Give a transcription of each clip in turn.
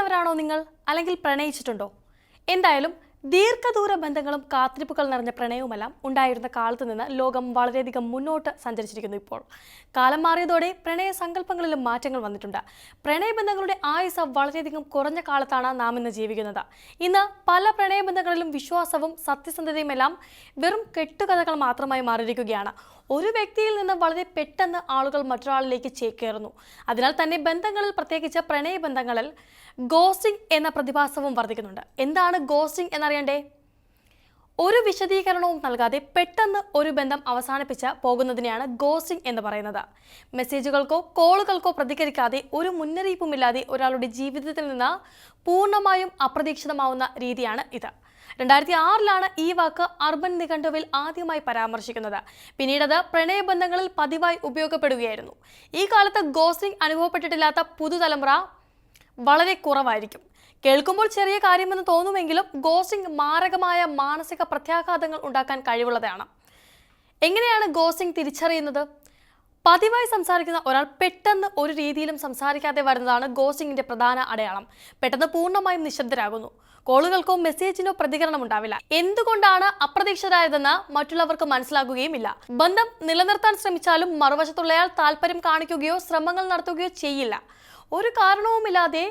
പ്രേമിക്കുന്നവരാണോ നിങ്ങൾ? അല്ലെങ്കിൽ പ്രണയിച്ചിട്ടുണ്ടോ? എന്തായാലും ദീർഘദൂര ബന്ധങ്ങളും കാത്തിരിപ്പുകൾ നിറഞ്ഞ പ്രണയവുമെല്ലാം ഉണ്ടായിരുന്ന കാലത്ത് നിന്ന് ലോകം വളരെയധികം മുന്നോട്ട് സഞ്ചരിച്ചിരിക്കുന്നു ഇപ്പോൾ. കാലം മാറിയതോടെ പ്രണയ സങ്കല്പങ്ങളിലും മാറ്റങ്ങൾ വന്നിട്ടുണ്ട്. പ്രണയബന്ധങ്ങളുടെ ആയുസ് വളരെയധികം കുറഞ്ഞ കാലത്താണ് നാം ഇന്ന് ജീവിക്കുന്നത്. ഇന്ന് പല പ്രണയബന്ധങ്ങളിലും വിശ്വാസവും സത്യസന്ധതയുമെല്ലാം വെറും കെട്ടുകഥകൾ മാത്രമായി മാറിയിരിക്കുകയാണ്. ഒരു വ്യക്തിയിൽ നിന്ന് വളരെ പെട്ടെന്ന് ആളുകൾ മറ്റൊരാളിലേക്ക് ചേക്കേറുന്നു അതിനാൽ തന്നെ ബന്ധങ്ങളിൽ പ്രത്യേകിച്ച് പ്രണയബന്ധങ്ങളിൽ ഗോസ്റ്റിംഗ് എന്ന പ്രതിഭാസവും വർദ്ധിക്കുന്നുണ്ട്. എന്താണ് ഗോസ്റ്റിംഗ് എന്നറിയണ്ടേ? ഒരു വിശദീകരണവും നൽകാതെ പെട്ടെന്ന് ഒരു ബന്ധം അവസാനിപ്പിച്ച പോകുന്നതിനെയാണ് ഗോസ്റ്റിംഗ് എന്ന് പറയുന്നത്. മെസ്സേജുകൾക്കോ കോളുകൾക്കോ പ്രതികരിക്കാതെ ഒരു മുന്നറിയിപ്പുമില്ലാതെ ഒരാളുടെ ജീവിതത്തിൽ നിന്ന് പൂർണമായും അപ്രതീക്ഷിതമാവുന്ന രീതിയാണ് ഇത്. രണ്ടായിരത്തി ആറിലാണ് ഈ വാക്ക് അർബൻ നിഘണ്ടുവിൽ ആദ്യമായി പരാമർശിക്കുന്നത്. പിന്നീടത് പ്രണയബന്ധങ്ങളിൽ പതിവായി ഉപയോഗപ്പെടുകയായിരുന്നു. ഈ കാലത്ത് ഗോസ്റ്റിംഗ് അനുഭവപ്പെട്ടിട്ടില്ലാത്ത പുതുതലമുറ വളരെ കുറവായിരിക്കും. കേൾക്കുമ്പോൾ ചെറിയ കാര്യമെന്ന് തോന്നുമെങ്കിലും ഗോസിംഗ് മാരകമായ മാനസിക പ്രത്യാഘാതങ്ങൾ ഉണ്ടാക്കാൻ കഴിവുള്ളതാണ്. എങ്ങനെയാണ് ഗോസിംഗ് തിരിച്ചറിയുന്നത്? പതിവായി സംസാരിക്കുന്ന ഒരാൾ പെട്ടെന്ന് ഒരു രീതിയിലും സംസാരിക്കാതെ വരുന്നതാണ് ഗോസിംഗിന്റെ പ്രധാന അടയാളം. പെട്ടെന്ന് പൂർണമായും നിശബ്ദരാകുന്നു. കോളുകൾക്കോ മെസ്സേജിനോ പ്രതികരണം ഉണ്ടാവില്ല. എന്തുകൊണ്ടാണ് അപ്രതീക്ഷിതരായതെന്ന് മറ്റുള്ളവർക്ക് മനസ്സിലാകുകയുമില്ല. ബന്ധം നിലനിർത്താൻ ശ്രമിച്ചാലും മറുവശത്തുള്ളയാൾ താല്പര്യം കാണിക്കുകയോ ശ്രമങ്ങൾ നടത്തുകയോ ചെയ്യില്ല. ഒരു കാരണവുമില്ലാതെ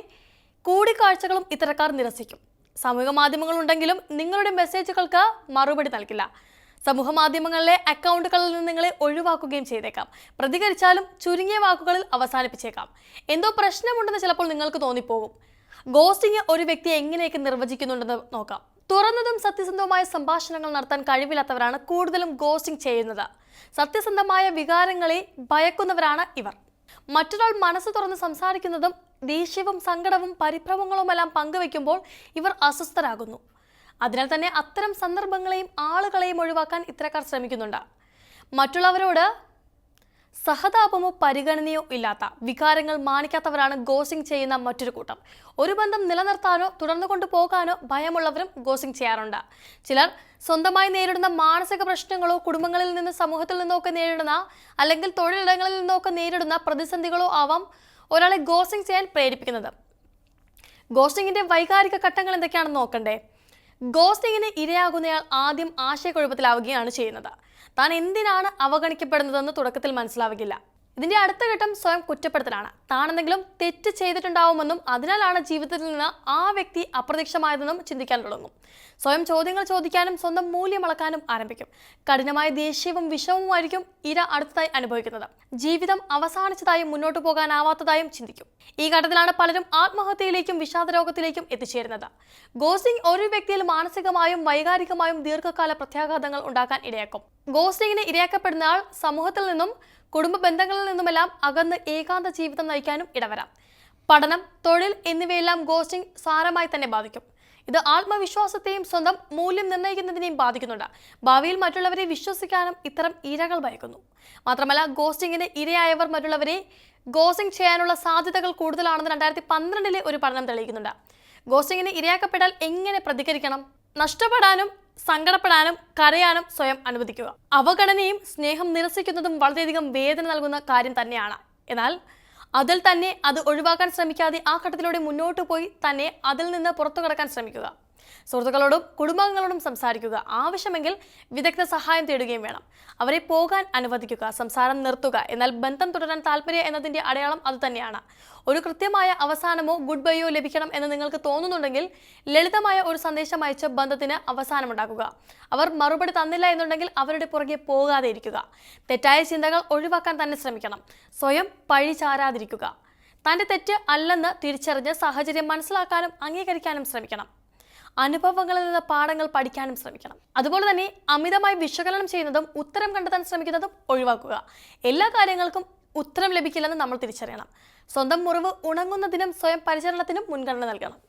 കൂടിക്കാഴ്ചകളും ഇത്തരക്കാർ നിരസിക്കും. സാമൂഹിക മാധ്യമങ്ങളുണ്ടെങ്കിലും നിങ്ങളുടെ മെസ്സേജുകൾക്ക് മറുപടി നൽകില്ല. സമൂഹ മാധ്യമങ്ങളിലെ അക്കൗണ്ടുകളിൽ നിന്ന് നിങ്ങളെ ഒഴിവാക്കുകയും ചെയ്തേക്കാം. പ്രതികരിച്ചാലും ചുരുങ്ങിയ വാക്കുകളിൽ അവസാനിപ്പിച്ചേക്കാം. എന്തോ പ്രശ്നമുണ്ടെന്ന് ചിലപ്പോൾ നിങ്ങൾക്ക് തോന്നിപ്പോകും. ഗോസ്റ്റിംഗ് ഒരു വ്യക്തിയെ എങ്ങനെയൊക്കെ നിർവചിക്കുന്നുണ്ടെന്ന് നോക്കാം. തുറന്നതും സത്യസന്ധവുമായ സംഭാഷണങ്ങൾ നടത്താൻ കഴിവില്ലാത്തവരാണ് കൂടുതലും ഗോസ്റ്റിംഗ് ചെയ്യുന്നത്. സത്യസന്ധമായ വികാരങ്ങളെ ഭയക്കുന്നവരാണ് ഇവർ. മറ്റൊരാൾ മനസ്സ് തുറന്ന് സംസാരിക്കുന്നതും ദേഷ്യവും സങ്കടവും പരിഭ്രമങ്ങളുമെല്ലാം പങ്കുവെക്കുമ്പോൾ ഇവർ അസ്വസ്ഥരാകുന്നു. അതിനാൽ തന്നെ അത്തരം സന്ദർഭങ്ങളെയും ആളുകളെയും ഒഴിവാക്കാൻ ഇത്തരക്കാർ ശ്രമിക്കുന്നുണ്ട്. മറ്റുള്ളവരോട് സഹതാപമോ പരിഗണനയോ ഇല്ലാത്ത വികാരങ്ങൾ മാനിക്കാത്തവരാണ് ഗോസിംഗ് ചെയ്യുന്ന മറ്റൊരു കൂട്ടം. ഒരു ബന്ധം നിലനിർത്താനോ തുടർന്നു കൊണ്ടുപോകാനോ ഭയമുള്ളവരും ഗോസിംഗ് ചെയ്യാറുണ്ട്. ചിലർ സ്വന്തമായി നേരിടുന്ന മാനസിക പ്രശ്നങ്ങളോ കുടുംബങ്ങളിൽ നിന്ന് സമൂഹത്തിൽ നിന്നൊക്കെ നേരിടുന്ന അല്ലെങ്കിൽ തൊഴിലിടങ്ങളിൽ നിന്നൊക്കെ നേരിടുന്ന പ്രതിസന്ധികളോ ആവാം ഒരാളെ ഗോസിംഗ് ചെയ്യാൻ പ്രേരിപ്പിക്കുന്നത്. ഗോസിങ്ങിന്റെ വൈകാരിക ഘട്ടങ്ങൾ എന്തൊക്കെയാണെന്ന് നോക്കണ്ടേ? ഗോസ്റ്റിങ്ങിന് ഇരയാകുന്നയാൾ ആദ്യം ആശയക്കുഴപ്പത്തിലാവുകയാണ് ചെയ്യുന്നത്. താൻ എന്തിനാണ് അവഗണിക്കപ്പെടുന്നതെന്ന് തുടക്കത്തിൽ മനസ്സിലാവുകയില്ല ഇതിന്റെ അടുത്ത ഘട്ടം സ്വയം കുറ്റപ്പെടുത്തലാണ്. താൻ എന്തെങ്കിലും തെറ്റ് ചെയ്തിട്ടുണ്ടാവുമെന്നും അതിനാലാണ് ജീവിതത്തിൽ നിന്ന് ആ വ്യക്തി അപ്രത്യക്ഷമായതെന്നും ചിന്തിക്കാൻ തുടങ്ങും. സ്വയം ചോദ്യങ്ങൾ ചോദിക്കാനും സ്വന്തം മൂല്യം അളക്കാനും ആരംഭിക്കും. കഠിനമായ ദേഷ്യവും വിഷമവുമായിരിക്കും ഇര അടുത്തതായി അനുഭവിക്കുന്നത്. ജീവിതം അവസാനിച്ചതായും മുന്നോട്ട് പോകാനാവാത്തതായും ചിന്തിക്കും. ഈ ഘട്ടത്തിലാണ് പലരും ആത്മഹത്യയിലേക്കും വിഷാദരോഗത്തിലേക്കും എത്തിച്ചേരുന്നത്. ഗോസിംഗ് ഒരു വ്യക്തിയിൽ മാനസികമായും വൈകാരികമായും ദീർഘകാല പ്രത്യാഘാതങ്ങൾ ഉണ്ടാക്കാൻ ഇടയാക്കും. ഗോസ്റ്റിങ്ങിന് ഇരയാക്കപ്പെടുന്ന ആൾ സമൂഹത്തിൽ നിന്നും കുടുംബ ബന്ധങ്ങളിൽ നിന്നുമെല്ലാം അകന്ന് ഏകാന്ത ജീവിതം നയിക്കാനും ഇടവരാം. പഠനം തൊഴിൽ എന്നിവയെല്ലാം ഗോസ്റ്റിംഗ് സാരമായി തന്നെ ബാധിക്കും. ഇത് ആത്മവിശ്വാസത്തെയും സ്വന്തം മൂല്യം നിർണയിക്കുന്നതിനെയും ബാധിക്കുന്നുണ്ട്. ഭാവിയിൽ മറ്റുള്ളവരെ വിശ്വസിക്കാനും ഇത്തരം ഇരകൾ ഭയക്കുന്നു മാത്രമല്ല ഗോസ്റ്റിങ്ങിന് ഇരയായവർ മറ്റുള്ളവരെ ഗോസിംഗ് ചെയ്യാനുള്ള സാധ്യതകൾ കൂടുതലാണെന്ന് രണ്ടായിരത്തി പന്ത്രണ്ടിലെ ഒരു പഠനം തെളിയിക്കുന്നുണ്ട്. ഗോസ്റ്റിങ്ങിന് ഇരയാക്കപ്പെട്ടാൽ എങ്ങനെ പ്രതികരിക്കണം? നഷ്ടപ്പെടാനും സങ്കടപ്പെടാനും കരയാനും സ്വയം അനുവദിക്കുക. അവഗണനയും സ്നേഹം നിരസിക്കുന്നതും വളരെയധികം വേദന നൽകുന്ന കാര്യം തന്നെയാണ്. എന്നാൽ അതിൽ തന്നെ അത് ഒഴിവാക്കാൻ ശ്രമിക്കാതെ ആ ഘട്ടത്തിലൂടെ മുന്നോട്ട് പോയി തന്നെ അതിൽ നിന്ന് പുറത്തു കടക്കാൻ ശ്രമിക്കുക. സുഹൃത്തുക്കളോടും കുടുംബാംഗങ്ങളോടും സംസാരിക്കുക ആവശ്യമെങ്കിൽ വിദഗ്ധ സഹായം തേടുകയും വേണം. അവരെ പോകാൻ അനുവദിക്കുക സംസാരം നിർത്തുക എന്നാൽ ബന്ധം തുടരാൻ താല്പര്യം എന്നതിന്റെ അടയാളം അതുതന്നെയാണ് ഒരു കൃത്യമായ അവസാനമോ ഗുഡ് ബൈയോ ലഭിക്കണം എന്ന് നിങ്ങൾക്ക് തോന്നുന്നുണ്ടെങ്കിൽ ലളിതമായ ഒരു സന്ദേശം അയച്ച് ബന്ധത്തിന് അവസാനമുണ്ടാക്കുക. അവർ മറുപടി തന്നില്ല എന്നുണ്ടെങ്കിൽ അവരുടെ പുറകെ പോകാതെ ഇരിക്കുക. തെറ്റായ ചിന്തകൾ ഒഴിവാക്കാൻ തന്നെ ശ്രമിക്കണം. സ്വയം പഴി ചാരാതിരിക്കുക. തന്റെ തെറ്റ് അല്ലെന്ന് തിരിച്ചറിഞ്ഞ് സാഹചര്യം മനസ്സിലാക്കാനും അംഗീകരിക്കാനും ശ്രമിക്കണം. അനുഭവങ്ങളിൽ നിന്ന് പാഠങ്ങൾ പഠിക്കാനും ശ്രമിക്കണം. അതുപോലെ തന്നെ അമിതമായി വിശകലനം ചെയ്യുന്നതും ഉത്തരം കണ്ടെത്താൻ ശ്രമിക്കുന്നതും ഒഴിവാക്കുക. എല്ലാ കാര്യങ്ങൾക്കും ഉത്തരം ലഭിക്കില്ലെന്ന് നമ്മൾ തിരിച്ചറിയണം. സ്വന്തം മുറിവ് ഉണങ്ങുന്നതിനും സ്വയം പരിചരണത്തിനും മുൻഗണന നൽകണം.